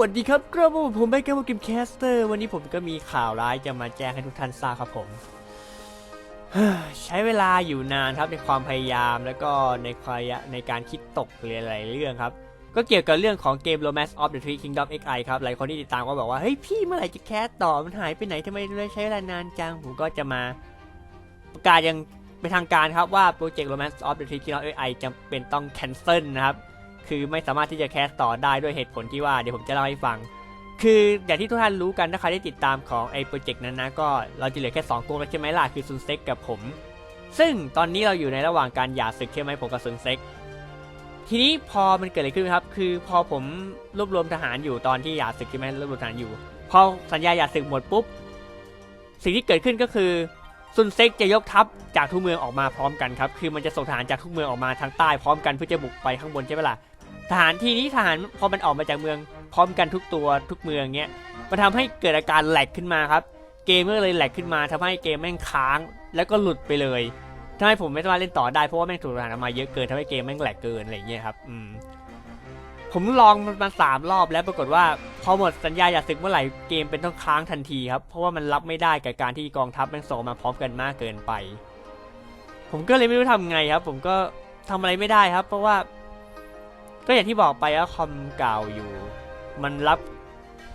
วัสดีครับกระผมผมเป็นกระผมกิมแคสเตอร์วันนี้ผมก็มีข่าวร้ายจะมาแจ้งให้ทุกท่านทราบครับผม ใช้เวลาอยู่นานครับในความพยายามแล้วก็ในความในการคิดตกหลายเรื่องครับ ก็เกี่ยวกับเรื่องของเกม Romance of the Three Kingdom XI ครับ หลายคนที่ติดตามก็บอกว่า เฮ้ยพี่เมื่อไหร่จะแคสต่อมันหายไปไหนทำไมใช้เวลานานจัง ผมก็จะมาประกาศยังเป็นทางการครับว่าโปรเจกต์ Romance of the Three Kingdom XI จำเป็นต้อง cancel นะครับ คือไม่สามารถที่จะแคสต่อได้ด้วยเหตุผลที่ว่าเดี๋ยวผมจะเล่าให้ฟัง คืออย่างที่ทุกท่านรู้กันถ้าใครได้ติดตามของไอ้โปรเจกต์นั้นนะก็เราจะเหลือแค่2ตัวแล้วใช่ไหมล่ะคือซุนเซ็กกับผม ซึ่งตอนนี้เราอยู่ในระหว่างการหย่าศึกใช่ไหมผมกับซุนเซ็กทีนี้พอมันเกิดอะไรขึ้นครับ คือพอผมรวบรวมทหารอยู่ตอนที่หย่าศึกใช่ไหมรวบรวมทหารอยู่ พอสัญญาหย่าศึกหมดปุ๊บ สิ่งที่เกิดขึ้นก็คือซุนเซ็กจะยกทัพจากทุกเมืองออกมาพร้อมกันครับ คือมันจะส่งทหารจากทุกเมืองออกมาทางใต้พร้อมกันเพื่อจะบุกไปข้างบนใช่ไหมล่ะ ทหารทีนี้ทหารพอมันออกมาจากเมือง พร้อมกันทุกตัวทุกเมืองเงี้ยมันทำให้เกิดอาการแหลกขึ้นมาครับ เกมก็เลยแหลกขึ้นมาทำให้เกมแม่งค้าง แล้วก็หลุดไปเลยทำให้ผมไม่สามารถเล่นต่อได้เพราะว่าแม่งถูกทหารออกมาเยอะเกินทำให้เกมแม่งแหลกเกินอะไรเงี้ยครับอืมผมลองมันมาสามรอบแล้วปรากฏว่าพอหมดสัญญาอย่าศึกเมื่อไหร่เกมเป็นต้องค้างทันทีครับเพราะว่ามันรับไม่ได้กับการที่กองทัพแม่งส่งมาพร้อมกันมากเกินไป ผมก็เลยไม่รู้ทำไงครับ ผมก็ทำอะไรไม่ได้ครับ เพราะว่า ก็อย่างที่บอกไปว่าคอมเก่าอยู่ มันรับ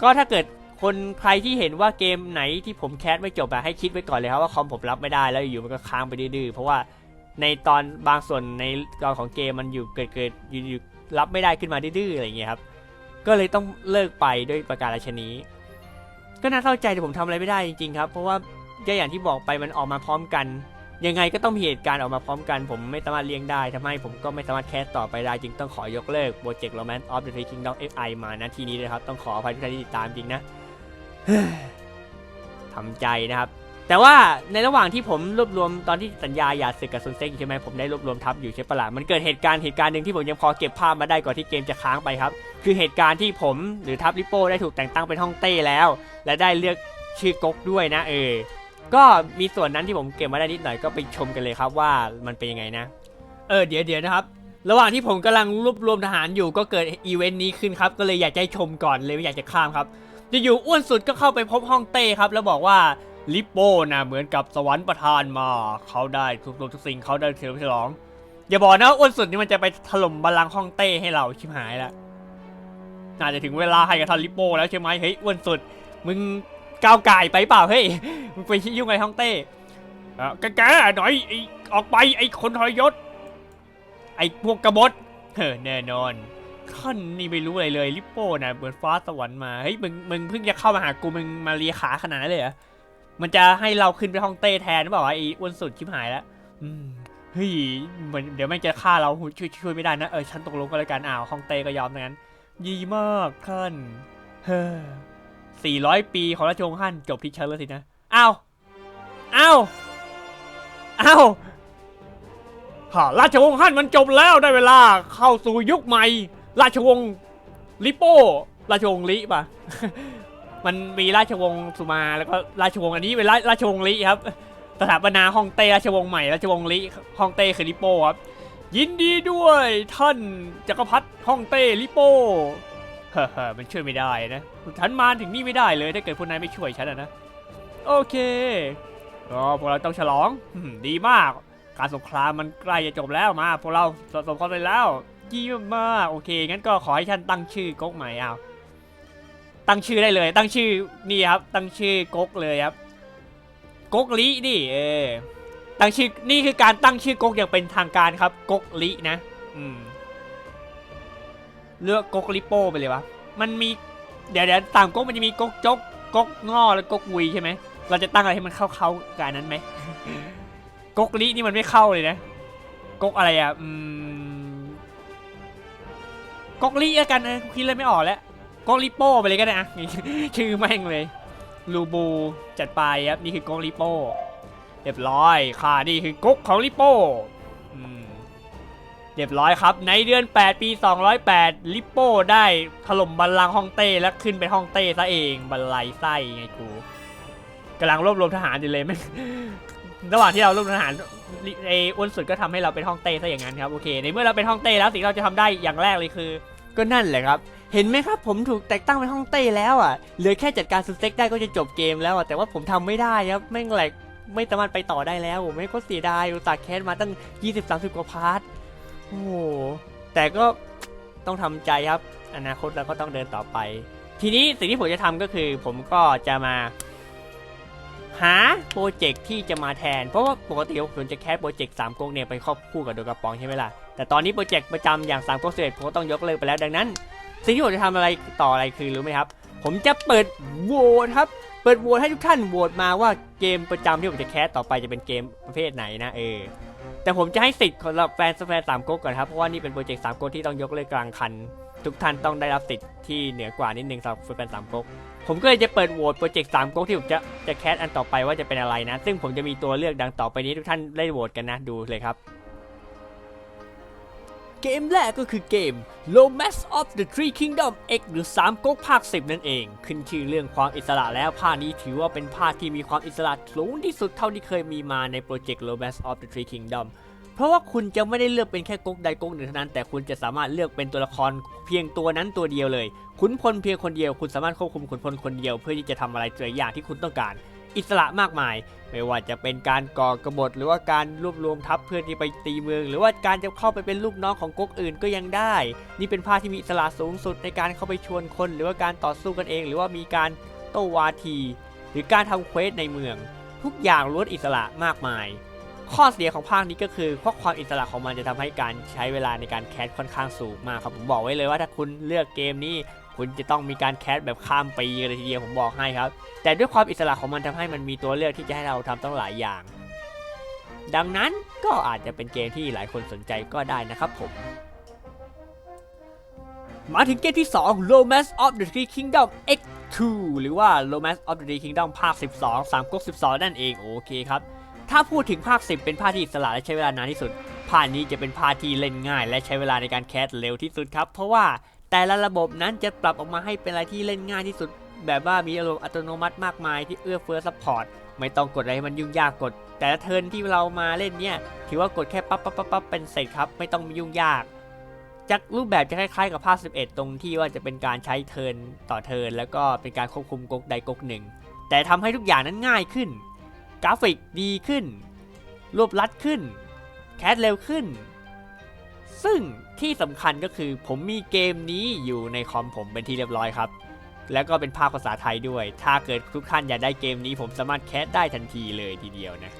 ก็ถ้าเกิดคนใครที่เห็นว่าเกมไหนที่ผมแคสไม่จบอะให้คิดไว้ก่อนเลยครับว่าคอมผมรับไม่ได้แล้วอยู่มันก็ค้างไปดื้อๆเพราะว่าในตอนบางส่วนในตอนของเกมมันอยู่เกิดเกิดอยู่รับไม่ได้ขึ้นมาดื้อๆอะไรอย่างเงี้ยครับ ก็เลยต้องเลิกไปด้วยประการราชนี้ ก็น่าเศร้าใจแต่ผมทำอะไรไม่ได้จริงๆครับ เพราะว่าอย่างที่บอกไปมันออกมาพร้อมกัน ยังไงก็ต้องมีเหตุการณ์ออกมาพร้อมกัน ผมไม่สามารถเลี้ยงได้ทำให้ผมก็ไม่สามารถแคสต่อไปได้จึงต้องขอยกเลิกโปรเจกต์ Romance of the Three Kingdom FI มาณทีนี้เลยครับต้องขออภัยทุกท่านที่ติดตามจริงนะทำใจนะครับ แต่ว่าในระหว่างที่ผมรวบรวมตอนที่สัญญาหย่าศึกกับซุนเซ็กใช่ไหมผมได้รวบรวมทัพอยู่ใช่ปะล่ะมันเกิดเหตุการณ์เหตุการณ์หนึ่งที่ผมยังพอเก็บภาพมาได้ก่อนที่เกมจะค้างไปครับ คือเหตุการณ์ที่ผมหรือทัพลิโป้ได้ถูกแต่งตั้งเป็นฮ่องเต้แล้ว และได้เลือกชื่อก๊กด้วยนะเออ ก็มีส่วนนั้นที่ผมเก็บมาได้นิดหน่อยก็ไปชมกันเลยครับว่ามันเป็นยังไงนะ เออเดี๋ยวเดี๋ยวนะครับ ระหว่างที่ผมกำลังรวบรวมทหารอยู่ก็เกิดอีเวนต์นี้ขึ้นครับ ก็เลยอยากจะให้ชมก่อนเลยไม่อยากจะข้ามครับจะอยู่อ้วนสุดก็เข้าไปพบฮ่องเต้ครับ แล้วบอกว่าลิปโป้นะเหมือนกับสวรรค์ประทานมา เขาได้ทุกทุกสิ่งเขาได้เฉลิมฉลองอย่าบอกนะอ้วนสุดนี่มันจะไปถล่มบัลลังก์ฮ่องเต้ให้เราชิบหายแล้วน่าจะถึงเวลาให้กับทันลิปโป้แล้วใช่ไหมเฮ้ยอ้วนสุดมึง ก้าวไก่ไปเปล่าเฮ้ยมึงไปยุ่งอะไรฮ่องเต้แกแกหน่อยไอออกไปไอคนทรยศ ไอพวกกบฏเฮ้อแน่นอนท่านนี่ไม่รู้อะไรเลยลิปโป้นะเหมือนฟ้าสวรรค์มาเฮ้ยมึงมึงเพิ่งจะเข้ามาหากูมึงมาเลียขาขนาดนั้นเลยเหรอมันจะให้เราขึ้นไปฮ่องเต้แทนหรือเปล่าไอ้อ้วนสุดชิบหายแล้วอืมเฮ้ยเหมือนเดี๋ยวแม่งจะฆ่าเราช่วยช่วยไม่ได้นะเออฉันตกลงก็แล้วกันอ้าวฮ่องเต้ก็ยอมงั้นดีมากท่านเฮ้อ สี่ร้อยปีของราชวงศ์ฮั่นจบที่เชลเลอร์สินะอ้าวอ้าวอ้าวฮ่าราชวงศ์ฮั่นมันจบแล้วได้เวลาเข้าสู่ยุคใหม่ ราชวงศ์ลิโป้ ราชวงศ์ลิป่ะ มันมีราชวงศ์สุมาแล้วก็ราชวงศ์อันนี้เป็นราราชวงศ์ลิครับสถาปนาฮ่องเต้ราชวงศ์ใหม่ราชวงศ์ลิฮ่องเต้คือลิโป้ครับยินดีด้วยท่านจักรพรรดิฮ่องเต้ลิโป้ มันช่วยไม่ได้นะฉันมาถึงนี่ไม่ได้เลยถ้าเกิดพวกนายไม่ช่วยฉันอะนะ โอเคก็พวกเราต้องฉลองดีมาก การสงครามมันใกล้จะจบแล้วมาพวกเราสะสมความไปแล้วยี่มากโอเค งั้นก็ขอให้ท่านตั้งชื่อก๊กใหม่เอาตั้งชื่อได้เลย ตั้งชื่อนี่ครับ ตั้งชื่อก๊กเลยครับก๊กลินี่เออตั้งชื่อนี่คือการตั้งชื่อก๊กอย่างเป็นทางการครับก๊กลินะ อืม เลือกก๊กลิโป้ไปเลยวะ มันมี เดี๋ยวเดี๋ยวตามก๊กมันจะมีก๊กจกก๊กงอแล้วก๊กวุยใช่ไหม เราจะตั้งอะไรให้มันเข้าเข้ากับอันนั้นไหมก๊กลินี่มันไม่เข้าเลยนะก๊กอะไรอะ อืมก๊กลิแล้วกันเออคิดเลยไม่ออกแล้วก๊กลิโป้ไปเลยก็ได้อะชื่อแม่งเลย ลูบูจัดไปครับนี่คือก๊กลิโป้เรียบร้อยค่ะนี่คือก๊กของลิโป้อืม เรียบร้อยครับ ในเดือน 8 ปี 208 ลิปโป้ได้ถล่มบัลลังก์ฮ่องเต้และขึ้นไปฮ่องเต้ซะเองบัลไลไส้ไงกูกำลังรวบรวมทหารอยู่เลยไม่ระหว่างที่เรารวบรวมทหารไอ้อ้วนสุดก็ทำให้เราเป็นฮ่องเต้ซะอย่างนั้นครับโอเคในเมื่อเราเป็นฮ่องเต้แล้วสิ่งเราจะทำได้อย่างแรกเลยคือ ก็นั่นแหละครับ เห็นไหมครับ ผมถูกแต่งตั้งเป็นห้องเต้แล้วอะเหลือแค่จัดการซูเซ็กได้ก็จะจบเกมแล้วอะแต่ว่าผมทำไม่ได้ครับแม่งแหลกไม่สามารถไปต่อได้แล้วผมไม่ก็เสียดายอุตส่าห์แคสมาตั้ง 20-30 กว่าพาร์ท โอ้โหแต่ก็ต้องทำใจครับ อนาคตเราก็ต้องเดินต่อไป ทีนี้สิ่งที่ผมจะทำก็คือ ผมก็จะมา หาโปรเจกต์ที่จะมาแทน เพราะว่าปกติผมจะแคสโปรเจกต์สามก๊กเนี่ยไปครอบคู่กับโดกระป๋องใช่ไหมล่ะ แต่ตอนนี้โปรเจกต์ประจำอย่างสามก๊กเสร็จผมก็ต้องยกเลิกไปแล้วดังนั้น สิ่งที่ผมจะทำอะไรต่ออะไรคือรู้ไหมครับ ผมจะเปิดโหวตครับเปิดโหวตให้ทุกท่านโหวตมาว่าเกมประจำที่ผมจะแคสต่อไปจะเป็นเกมประเภทไหนนะเออ แต่ผมจะให้สิทธิ์สำหรับแฟนแฟนสามก๊กก่อนครับ เพราะว่านี่เป็นโปรเจกต์สามก๊กที่ต้องยกเลิกกลางคัน ทุกท่านต้องได้รับสิทธิ์ที่เหนือกว่านิดนึงสำหรับแฟนสามก๊กผมก็เลยจะเปิดโหวตโปรเจกต์สามก๊กที่ผมจะจะแคสอันต่อไปว่าจะเป็นอะไรนะ ซึ่งผมจะมีตัวเลือกดังต่อไปนี้ทุกท่านได้โหวตกันนะดูเลยครับ เกมแรกก็คือเกม Romance of the Three Kingdom X หรือ 3ก๊กภาค 10 นั่นเอง ขึ้นชื่อเรื่องความอิสระแล้วภาคนี้ถือว่าเป็นภาคที่มีความอิสระสูงที่สุดเท่าที่เคยมีมาในโปรเจกต์ Romance of the Three Kingdom เพราะว่าคุณจะไม่ได้เลือกเป็นแค่ก๊กใดก๊กหนึ่งเท่านั้น แต่คุณจะสามารถเลือกเป็นตัวละครเพียงตัวนั้นตัวเดียวเลยขุนพลเพียงคนเดียว คุณสามารถควบคุมขุนพลคนเดียวเพื่อที่จะทำอะไรตัวอย่างที่คุณต้องการ อิสระมากมาย ไม่ว่าจะเป็นการก่อกบฏหรือว่าการรวบรวมทัพเพื่อที่ไปตีเมือง หรือว่าการจะเข้าไปเป็นลูกน้องของก๊กอื่นก็ยังได้ นี่เป็นภาคที่มีอิสระสูงสุดในการเข้าไปชวนคน หรือว่าการต่อสู้กันเอง หรือว่ามีการโต้วาที หรือการทำเควสในเมือง ทุกอย่างล้วนอิสระมากมาย ข้อเสียของภาคนี้ก็คือเพราะความอิสระของมันจะทำให้การใช้เวลาในการแคสค่อนข้างสูงมากครับผมบอกไว้เลยว่าถ้าคุณเลือกเกมนี้ คุณจะต้องมีการแคสแบบข้ามปีเลยทีเดียวผมบอกให้ครับ แต่ด้วยความอิสระของมันทำให้มันมีตัวเลือกที่จะให้เราทำต้องหลายอย่าง ดังนั้นก็อาจจะเป็นเกมที่หลายคนสนใจก็ได้นะครับผม มาถึงเกมที่ 2 Romance of the Three Kingdom X2 หรือว่า Romance of the Three Kingdom ภาค 12 3ก๊ก12 นั่นเองโอเคครับถ้าพูดถึงภาค 10 เป็นภาคที่อิสระและใช้เวลานานที่สุดภาคนี้จะเป็นภาคที่เล่นง่าย และใช้เวลาในการแคสเร็วที่สุดครับ เพราะว่า แต่ละระบบนั้นจะปรับออกมาให้เป็นอะไรที่เล่นง่ายที่สุด แบบว่ามีระบบอัตโนมัติมากมายที่เอื้อเฟื้อซัพพอร์ตไม่ต้องกดอะไรให้มันยุ่งยากกด แต่ละเทิร์นที่เรามาเล่นเนี่ยถือว่ากดแค่ปั๊บปั๊บปั๊บปั๊บเป็นเสร็จครับ ไม่ต้องมียุ่งยากจากรูปแบบจะคล้ายๆกับภาค 11 ตรงที่ว่าจะเป็นการใช้เทิร์นต่อเทิร์นแล้วก็เป็นการควบคุมก๊กใดก๊กหนึ่ง แต่ทำให้ทุกอย่างนั้นง่ายขึ้น กราฟิกดีขึ้น รวบลัดขึ้น แคสเร็วขึ้น ซึ่งที่สำคัญก็คือผมมีเกมนี้อยู่ในคอมผมเป็นที่เรียบร้อยครับ แล้วก็เป็นภาคภาษาไทยด้วย ถ้าเกิดทุกท่านอยากได้เกมนี้ผมสามารถแคสได้ทันทีเลยทีเดียวนะ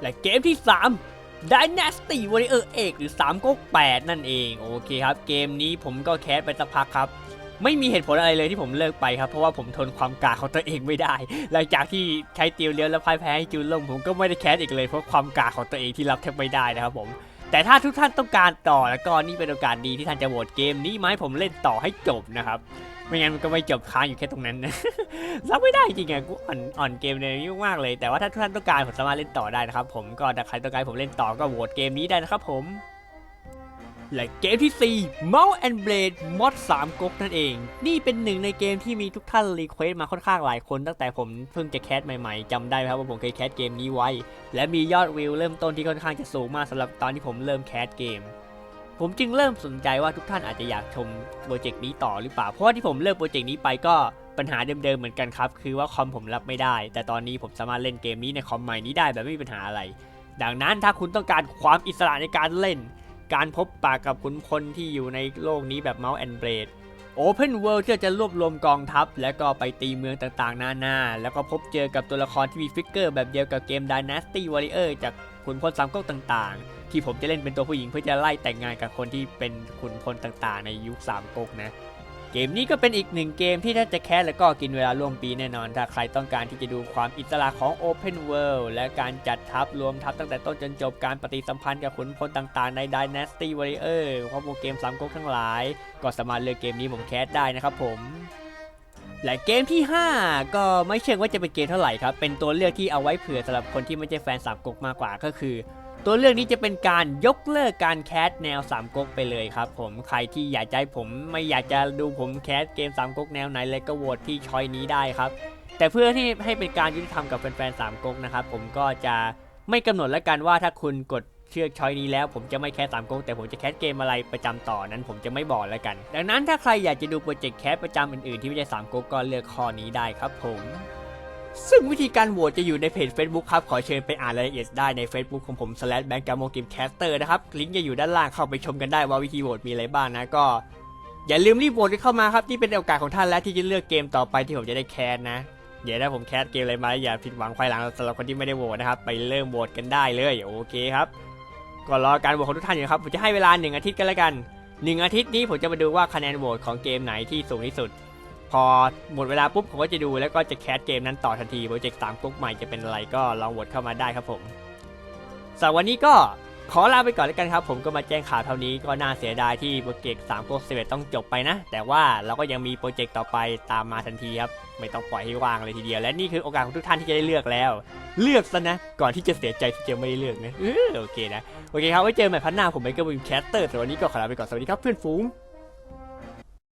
และเกมที่ 3 Dynasty Warrior เอกหรือ 3ก๊ก8นั่นเอง โอเคครับ เกมนี้ผมก็แคสไปสักพักครับไม่มีเหตุผลอะไรเลยที่ผมเลิกไปครับ เพราะว่าผมทนความกากของตัวเองไม่ได้ หลังจากที่ใช้ติวเลี้ยวแล้วพ่ายแพ้ให้จูนลงผมก็ไม่ได้แคสอีกเลยเพราะความกากของตัวเองที่รับแทบไม่ได้นะครับผม แต่ถ้าทุกท่านต้องการต่อแล้วก็นี่เป็นโอกาสดีที่ท่านจะโหวตเกมนี้มาให้ผมเล่นต่อให้จบนะครับ ไม่งั้นมันก็ไม่จบค้างอยู่แค่ตรงนั้นนะรับไม่ได้จริงไงกูอ่อนอ่อนเกมเลยยุ่งมากเลย แต่ว่าถ้าทุกท่านต้องการผมสามารถเล่นต่อได้นะครับ ผมก็ถ้าใครต้องการผมเล่นต่อก็โหวตเกมนี้ได้นะครับผม และเกมที่ 4 Mount and Blade Mod 3ก๊กนั่นเอง นี่เป็นหนึ่งในเกมที่มีทุกท่านรีเควสมาค่อนข้างหลายคน ตั้งแต่ผมเพิ่งจะแคสใหม่ๆจำได้ครับว่าผมเคยแคสเกมนี้ไว้ และมียอดวิวเริ่มต้นที่ค่อนข้างจะสูงมากสำหรับตอนที่ผมเริ่มแคสเกมผมจึงเริ่มสนใจว่าทุกท่านอาจจะอยากชมโปรเจกต์นี้ต่อหรือเปล่า เพราะว่าที่ผมเลิกโปรเจกต์นี้ไปก็ปัญหาเดิมๆเหมือนกันครับ คือว่าคอมผมรับไม่ได้ แต่ตอนนี้ผมสามารถเล่นเกมนี้ในคอมใหม่นี้ได้แบบไม่มีปัญหาอะไร ดังนั้นถ้าคุณต้องการความอิสระในการเล่น การพบปะกับขุนพลที่อยู่ในโลกนี้แบบ Mount and Blade Open World ที่จะรวบรวมกองทัพ และก็ไปตีเมืองต่างๆ นานา แล้วก็พบเจอกับตัวละครที่มีฟิกเกอร์แบบเดียวกับเกม Dynasty Warrior จากขุนพลสามก๊กต่างๆ ที่ผมจะเล่นเป็นตัวผู้หญิงเพื่อจะไล่แต่งงานกับคนที่เป็นขุนพลต่างๆ ในยุคสามก๊กนะ เกมนี้ก็เป็นอีกหนึ่งเกมที่ถ้าจะแคสแล้วก็กินเวลาร่วมปีแน่นอน ถ้าใครต้องการที่จะดูความอิสระของ Open World และการจัดทัพรวมทัพตั้งแต่ต้นจนจบการปฏิสัมพันธ์กับขุนพลต่างๆ ใน Dynasty Warrior ข้อมูลเกมสามก๊กทั้งหลาย ก็สามารถเลือกเกมนี้ผมแคสได้นะครับผมและเกมที่ 5 ก็ไม่เชิงว่าจะเป็นเกมเท่าไหร่ครับ เป็นตัวเลือกที่เอาไว้เผื่อสำหรับคนที่ไม่ใช่แฟนสามก๊กมากกว่าก็คือ ตัวเลือกนี้จะเป็นการยกเลิกการแคสแนวสามก๊กไปเลยครับผมใครที่อยากจะให้ผมไม่อยากจะดูผมแคสเกมสามก๊กแนวไหนเลยก็โหวตที่ชอยนี้ได้ครับ แต่เพื่อที่ให้เป็นการยุติธรรมกับแฟนๆสามก๊กนะครับผมก็จะไม่กำหนดแล้วกันว่าถ้าคุณกดเชือกช้อยนี้แล้วผมจะไม่แคสสามก๊กแต่ผมจะแคสเกมอะไรประจำต่อนั้นผมจะไม่บอกแล้วกัน ดังนั้นถ้าใครอยากจะดูโปรเจกต์แคสประจำอื่นๆที่ไม่ใช่สามก๊กก็เลือกข้อนี้ได้ครับผม ซึ่งวิธีการโหวตจะอยู่ในเพจ Facebook ครับ ขอเชิญไปอ่านรายละเอียดได้ใน Facebook ของผม slash b a n k g a m o g a m e c a s t e r นะครับ ลิงก์จะอยู่ด้านล่างเข้าไปชมกันได้ว่าวิธีโหวตมีอะไรบ้างนะก็ อย่าลืมรีบโหวตกันเข้ามาครับที่เป็นโอกาสของท่านและที่จะเลือกเกมต่อไปที่ผมจะได้แคสนะ เดี๋ยวถ้าผมแคสเกมอะไรมาอย่าผิดหวังภายหลังสำหรับคนที่ไม่ได้โหวตนะครับไปเริ่มโหวตกันได้เลยโอเคครับก็รอการโหวตของทุกท่านอยู่ครับผมจะให้เวลาหนึ่งอาทิตย์กันแล้วกันหนึ่งอาทิตย์นี้ผมจะมาดูว่าคะแนนโหวตของเกมไหนที่สูงที่สุด พอหมดเวลาปุ๊บผมก็จะดูแล้วก็จะแคสเกมนั้นต่อทันทีโปรเจกต์สามก๊กใหม่จะเป็นอะไรก็ลองโหวตเข้ามาได้ครับผมสำหรับวันนี้ก็ขอลาไปก่อนแล้วกันครับ ผมก็มาแจ้งข่าวเท่านี้ก็น่าเสียดายที่โปรเจกต์สามก๊กสิบเอ็ดต้องจบไปนะ แต่ว่าเราก็ยังมีโปรเจกต์ต่อไปตามมาทันทีครับไม่ต้องปล่อยให้ว่างเลยทีเดียว และนี่คือโอกาสของทุกท่านที่จะได้เลือกแล้ว เลือกซะนะก่อนที่จะเสียใจที่จะไม่ได้เลือกนะอโอเคนะโอเคครับไว้เจอกันใหม่พันหน้าผมเป็นกวินแคสเตอร์สำหรับวันนี้ก็ขอลาไปก่อนสวัสดีครับเพื่อนฝูง